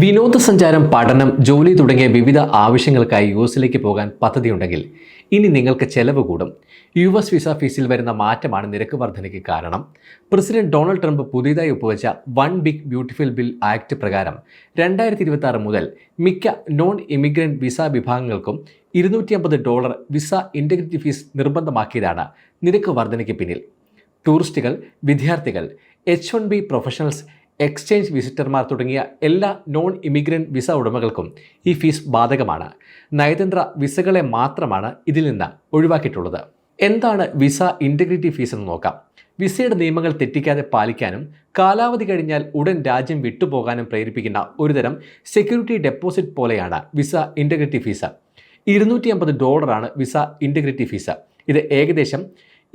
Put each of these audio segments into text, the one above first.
വിനോദസഞ്ചാരം പഠനം ജോലി തുടങ്ങിയ വിവിധ ആവശ്യങ്ങൾക്കായി യു എസിലേക്ക് പോകാൻ പദ്ധതിയുണ്ടെങ്കിൽ ഇനി നിങ്ങൾക്ക് ചെലവ് കൂടും. യു എസ് വിസ ഫീസിൽ വരുന്ന മാറ്റമാണ് നിരക്ക് വർധനയ്ക്ക് കാരണം. പ്രസിഡന്റ് ഡൊണാൾഡ് ട്രംപ് പുതിയതായി ഒപ്പുവെച്ച one big beautiful bill act പ്രകാരം രണ്ടായിരത്തി ഇരുപത്തി ആറ് മുതൽ മിക്ക നോൺ ഇമിഗ്രന്റ് വിസ വിഭാഗങ്ങൾക്കും ഇരുന്നൂറ്റി അമ്പത് ഡോളർ വിസ ഇന്റഗ്രിറ്റി ഫീസ് നിർബന്ധമാക്കിയതാണ് നിരക്ക് വർധനയ്ക്ക് പിന്നിൽ. ടൂറിസ്റ്റുകൾ വിദ്യാർത്ഥികൾ H one B professionals exchange വിസിറ്റർമാർ തുടങ്ങിയ എല്ലാ നോൺ ഇമിഗ്രന്റ് വിസ ഉടമകൾക്കും ഈ ഫീസ് ബാധകമാണ്. നയതന്ത്ര വിസകളെ മാത്രമാണ് ഇതിൽ നിന്ന് ഒഴിവാക്കിയിട്ടുള്ളത്. എന്താണ് വിസ ഇന്റഗ്രിറ്റി ഫീസ് എന്ന് നോക്കാം. വിസയുടെ നിയമങ്ങൾ തെറ്റിക്കാതെ പാലിക്കാനും കാലാവധി കഴിഞ്ഞാൽ ഉടൻ രാജ്യം വിട്ടുപോകാനും പ്രേരിപ്പിക്കുന്ന ഒരുതരം സെക്യൂരിറ്റി ഡെപ്പോസിറ്റ് പോലെയാണ് വിസ ഇന്റഗ്രിറ്റി ഫീസ് ഇരുന്നൂറ്റി അമ്പത് ഡോളറാണ് വിസ ഇന്റഗ്രിറ്റി ഫീസ് ഇത് ഏകദേശം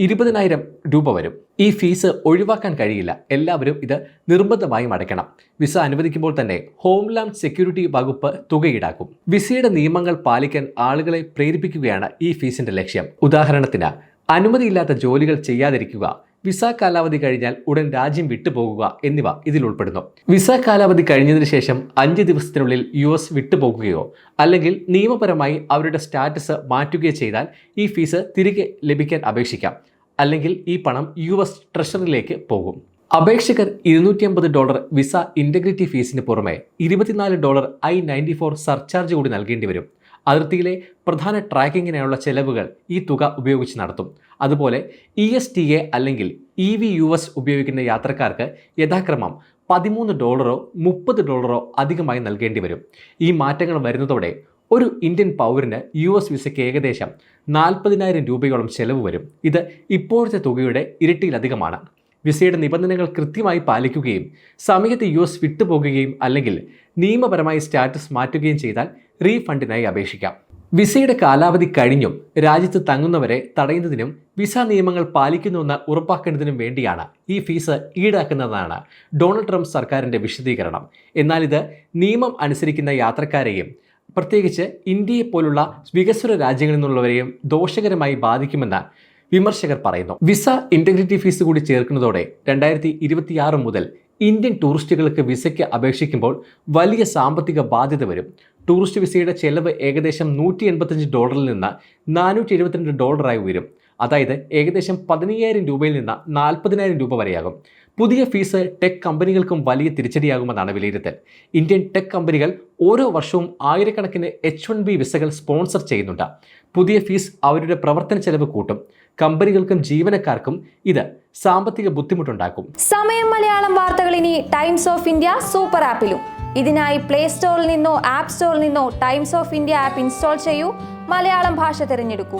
ഇരുപതിനായിരം രൂപ വരും. ഈ ഫീസ് ഒഴിവാക്കാൻ കഴിയില്ല. എല്ലാവരും ഇത് നിർബന്ധമായും അടയ്ക്കണം. വിസ അനുവദിക്കുമ്പോൾ തന്നെ ഹോംലാൻഡ് സെക്യൂരിറ്റി വകുപ്പ് തുക ഈടാക്കും വിസയുടെ നിയമങ്ങൾ പാലിക്കാൻ ആളുകളെ പ്രേരിപ്പിക്കുകയാണ് ഈ ഫീസിന്റെ ലക്ഷ്യം. ഉദാഹരണത്തിന് അനുമതിയില്ലാത്ത ജോലികൾ ചെയ്യാതിരിക്കുക വിസ കാലാവധി കഴിഞ്ഞാൽ ഉടൻ രാജ്യം വിട്ടുപോകുക എന്നിവ ഇതിൽ ഉൾപ്പെടുന്നു. വിസ കാലാവധി കഴിഞ്ഞതിന് ശേഷം അഞ്ച് ദിവസത്തിനുള്ളിൽ യു എസ് വിട്ടുപോകുകയോ അല്ലെങ്കിൽ നിയമപരമായി അവരുടെ സ്റ്റാറ്റസ് മാറ്റുകയോ ചെയ്താൽ ഈ ഫീസ് തിരികെ ലഭിക്കാൻ അപേക്ഷിക്കാം. അല്ലെങ്കിൽ ഈ പണം യു എസ് ട്രഷറിയിലേക്ക് പോകും. അപേക്ഷകർ ഇരുന്നൂറ്റി അമ്പത് ഡോളർ വിസ ഇന്റഗ്രിറ്റി ഫീസിന് പുറമെ ഇരുപത്തിനാല് dollar I ninety four surcharge കൂടി നൽകേണ്ടി വരും. അതിർത്തിയിലെ പ്രധാന ട്രാക്കിങ്ങിനായുള്ള ചെലവുകൾ ഈ തുക ഉപയോഗിച്ച് നടത്തും. അതുപോലെ ഇ എസ് ടി എ അല്ലെങ്കിൽ ഇ വി യു എസ് ഉപയോഗിക്കുന്ന യാത്രക്കാർക്ക് യഥാക്രമം പതിമൂന്ന് ഡോളറോ മുപ്പത് ഡോളറോ അധികമായി നൽകേണ്ടി വരും. ഈ മാറ്റങ്ങൾ വരുന്നതോടെ ഒരു ഇന്ത്യൻ പൗരന് യു എസ് വിസയ്ക്ക് ഏകദേശം നാൽപ്പതിനായിരം രൂപയോളം ചെലവ് വരും. ഇത് ഇപ്പോഴത്തെ തുകയുടെ ഇരട്ടിയിലധികമാണ്. വിസയുടെ നിബന്ധനകൾ കൃത്യമായി പാലിക്കുകയും സമയത്ത് യു എസ് വിട്ടുപോകുകയും അല്ലെങ്കിൽ നിയമപരമായി സ്റ്റാറ്റസ് മാറ്റുകയും ചെയ്താൽ റീഫണ്ടിനായി അപേക്ഷിക്കാം. വിസയുടെ കാലാവധി കഴിഞ്ഞും രാജ്യത്ത് തങ്ങുന്നവരെ തടയുന്നതിനും വിസ നിയമങ്ങൾ പാലിക്കുന്നുവെന്ന് ഉറപ്പാക്കേണ്ടതിനും വേണ്ടിയാണ് ഈ ഫീസ് ഈടാക്കുന്നതാണ് ഡൊണാൾഡ് ട്രംപ് സർക്കാരിന്റെ വിശദീകരണം. എന്നാൽ ഇത് നിയമം അനുസരിക്കുന്ന യാത്രക്കാരെയും പ്രത്യേകിച്ച് ഇന്ത്യയെ പോലുള്ള വികസ്വര രാജ്യങ്ങളിൽ നിന്നുള്ളവരെയും ദോഷകരമായി ബാധിക്കുമെന്ന് വിമർശകർ പറയുന്നു. വിസ ഇന്റഗ്രിറ്റി ഫീസ് കൂടി ചേർക്കുന്നതോടെ രണ്ടായിരത്തി ഇരുപത്തിയാറ് മുതൽ ഇന്ത്യൻ ടൂറിസ്റ്റുകൾക്ക് വിസയ്ക്ക് അപേക്ഷിക്കുമ്പോൾ വലിയ സാമ്പത്തിക ബാധ്യത വരും. ടൂറിസ്റ്റ് വിസയുടെ ചെലവ് ഏകദേശം നൂറ്റി എൺപത്തഞ്ച് ഡോളറിൽ നിന്ന് നാനൂറ്റി എഴുപത്തിരണ്ട് ഡോളറായി ഉയരും. അതായത് ഏകദേശം പതിനയ്യായിരം രൂപയിൽ നിന്ന് നാൽപ്പതിനായിരം രൂപ വരെയാകും. പുതിയ ഫീസ് ടെക് കമ്പനികൾക്കും വലിയ തിരിച്ചടിയാകുമെന്നാണ് വിലയിരുത്തൽ. ഇന്ത്യൻ ടെക് കമ്പനികൾ ഓരോ വർഷവും ആയിരക്കണക്കിന് എച്ച് വൺ ബി വിസകൾ സ്പോൺസർ ചെയ്യുന്നുണ്ട്. പുതിയ ഫീസ് അവരുടെ പ്രവർത്തന ചെലവ് കൂട്ടും. കമ്പനികൾക്കും ജീവനക്കാർക്കും ഇത് സാമ്പത്തിക ബുദ്ധിമുട്ടുണ്ടാക്കും. സമയം മലയാളം വാർത്തകൾ ഇനി ടൈംസ് ഓഫ് ഇന്ത്യ സൂപ്പർ ആപ്പിലും. ഇതിനായി പ്ലേ സ്റ്റോറിൽ നിന്നോ ആപ്പ് സ്റ്റോറിൽ നിന്നോ Times of India app install ചെയ്യൂ. മലയാളം ഭാഷ തിരഞ്ഞെടുക്കൂ.